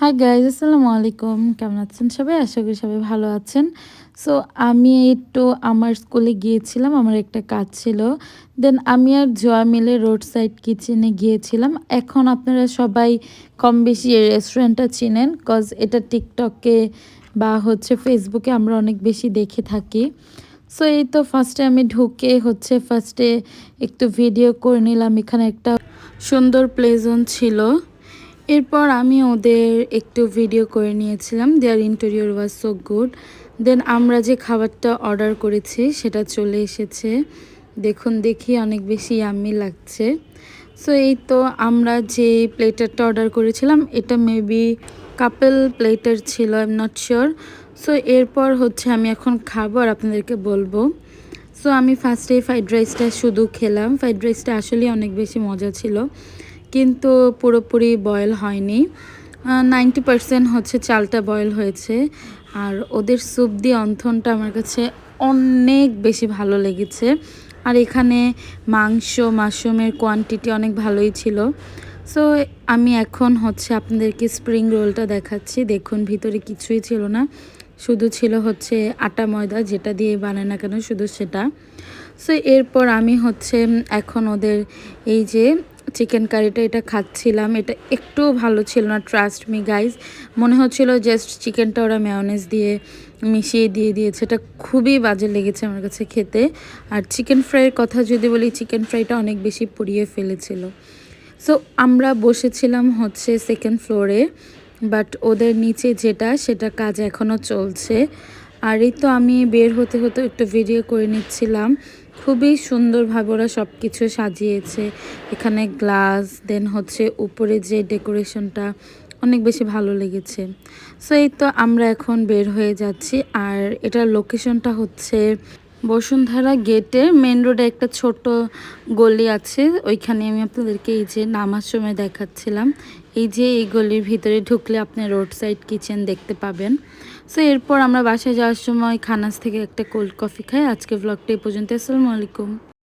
Hi guys আসসালামু আলাইকুম কেমন আছেন সবাই? আশা করি সবাই ভালো আছেন। সো আমি একটু আমার স্কুলে গিয়েছিলাম, আমার একটা কাজ ছিল। দেন আমি আর জয়া মিলে রোড সাইড কিচেনে গিয়েছিলাম। এখন আপনারা সবাই কম বেশি রেস্টুরেন্টটা চিনেন কজ এটা টিকটকে বা হচ্ছে ফেসবুকে আমরা অনেক বেশি দেখে থাকি। সো এই তো ফার্স্টে আমি ঢুকে হচ্ছে ফার্স্টে একটু ভিডিও করে নিলাম। এখানে একটা সুন্দর প্লেজন ছিল। এরপর আমি ওদের একটু ভিডিও করে নিয়েছিলাম। There interior was so good then আমরা যে খাবারটা অর্ডার করেছি, সেটা চলে এসেছে। দেখুন, দেখি অনেক বেশি ইয়াম্মি লাগছে। সো এই তো আমরা যে প্লেটারটা অর্ডার করেছিলাম, এটা মেবি কাপেল প্লেটার ছিল I am not sure so এরপর হচ্ছে আমি এখন খাব আর আপনাদেরকে বলব। সো আমি ফার্স্টে ফ্রাইড রাইসটা শুধু খেলাম। ফ্রাইড রাইসটা আসলে অনেক বেশি মজা ছিল। কিন্তু পুরোপুরি বয়েল হয়নি। নাইনটি পারসেন্ট হচ্ছে চালটা বয়েল হয়েছে। আর ওদের স্যুপ দিয়ে অন্থনটা আমার কাছে অনেক বেশি ভালো লেগেছে। আর এখানে মাংস, মাশরুমের কোয়ান্টিটি অনেক ভালোই ছিল। সো আমি এখন হচ্ছে আপনাদেরকে স্প্রিং রোলটা দেখাচ্ছি। দেখুন, ভিতরে কিছুই ছিল না। শুধু ছিল হচ্ছে আটা ময়দা, যেটা দিয়ে বানায় না কেন, শুধু সেটা। সো এরপর আমি হচ্ছে এখন ওদের এই যে চিকেন কারিটা এটা খাচ্ছিলাম। এটা একটু ভালো ছিল না ট্রাস্ট মি গাইজ মনে হচ্ছিল জাস্ট চিকেনটা ওরা ম্যাওনেজ দিয়ে মিশিয়ে দিয়ে দিয়েছে। এটা খুবই বাজে লেগেছে আমার কাছে খেতে। আর চিকেন ফ্রাইয়ের কথা যদি বলি, চিকেন ফ্রাইটা অনেক বেশি পুড়িয়ে ফেলেছিল। সো আমরা বসেছিলাম হচ্ছে সেকেন্ড ফ্লোরে বাট ওদের নিচে যেটা, সেটা কাজ এখনও চলছে। আর এই তো আমি বের হতে হতে একটু ভিডিও করে নিচ্ছিলাম। খুবই সুন্দরভাবে ওরা সব কিছু সাজিয়েছে। এখানে গ্লাস দেন হচ্ছে উপরে যে ডেকোরেশনটা অনেক বেশি ভালো লেগেছে। সো এই তো আমরা এখন বের হয়ে যাচ্ছি। আর এটার লোকেশনটা হচ্ছে বসুন্ধরা গেটে মেন রোডে একটা ছোট গলি আছে। ওইখানে আমি আপনাদেরকে এই যে নামার সময় দেখাচ্ছিলাম। এই যে এই গলির ভিতরে ঢুকলে আপনি রোড সাইড কিচেন দেখতে পাবেন। সো এরপর আমরা বাসায় যাওয়ার সময় খানাস থেকে একটা কোল্ড কফি খাই। আজকে ব্লগটা এই পর্যন্ত আসসালামু আলাইকুম।